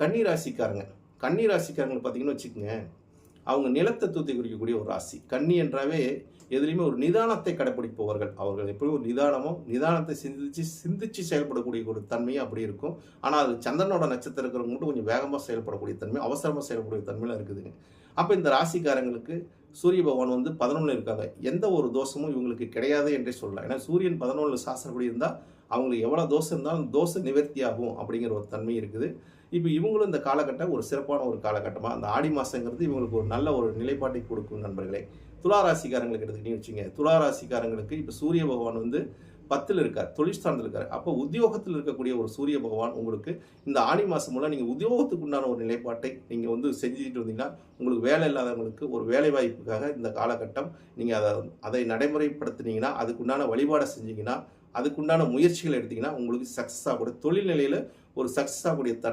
கன்னி ராசிக்காரங்க கன்னி ராசிக்காரங்களை பார்த்தீங்கன்னு வச்சுக்கோங்க அவங்க நிலத்தை தூத்தி குறிக்கக்கூடிய ஒரு ராசி. கன்னி என்றாவே எதுலேயுமே ஒரு நிதானத்தை கடைப்பிடிப்பவர்கள் அவர்கள் எப்படி ஒரு நிதானமோ நிதானத்தை சிந்திச்சு சிந்திச்சு செயல்படக்கூடிய ஒரு தன்மையும் அப்படி இருக்கும். ஆனால் அது சந்திரனோட நட்சத்திரம் இருக்கிறவங்க மட்டும் கொஞ்சம் வேகமாக செயல்படக்கூடிய தன்மை அவசரமாக செயல்படக்கூடிய தன்மையில இருக்குதுங்க. அப்போ இந்த ராசிக்காரங்களுக்கு சூரிய பகவான் வந்து பதினொன்று இருக்காங்க. எந்த ஒரு தோஷமும் இவங்களுக்கு கிடையாது என்றே சொல்லலாம். ஏன்னா சூரியன் பதினொன்று சாஸ்திரப்படி இருந்தால் அவங்களுக்கு எவ்வளோ தோசை இருந்தாலும் தோசை நிவர்த்தி ஆகும் அப்படிங்கிற ஒரு தன்மை இருக்குது. இப்போ இவங்களும் இந்த காலகட்டம் ஒரு சிறப்பான ஒரு காலகட்டமாக அந்த ஆடி மாதங்கிறது இவங்களுக்கு ஒரு நல்ல ஒரு நிலைப்பாட்டை கொடுக்கும் நண்பர்களே. துலா ராசிக்காரங்களுக்கு எடுத்துக்கிட்டீங்கன்னு வச்சுங்க துளாராசிக்காரங்களுக்கு இப்போ சூரிய பகவான் வந்து பத்தில் இருக்கார் தொழிற்ஸ்தானத்தில் இருக்கார். அப்போ உத்தியோகத்தில் இருக்கக்கூடிய ஒரு சூரிய பகவான் உங்களுக்கு இந்த ஆணி மாதம் மூலம் நீங்கள் உத்தியோகத்துக்கு உண்டான ஒரு நிலைப்பாட்டை நீங்கள் வந்து செஞ்சுட்டு இருந்தீங்கன்னா உங்களுக்கு வேலை இல்லாதவங்களுக்கு ஒரு வேலை வாய்ப்புக்காக இந்த காலகட்டம் நீங்கள் அதை அதை நடைமுறைப்படுத்தினீங்கன்னா அதுக்குண்டான வழிபாடை செஞ்சீங்கன்னா அதுக்குண்டான முயற்சிகள் எடுத்தீங்கன்னா உங்களுக்கு சக்ஸஸ் ஆகக்கூடிய தொழில் நிலையில் ஒரு சக்ஸஸ் ஆகக்கூடிய தன்மை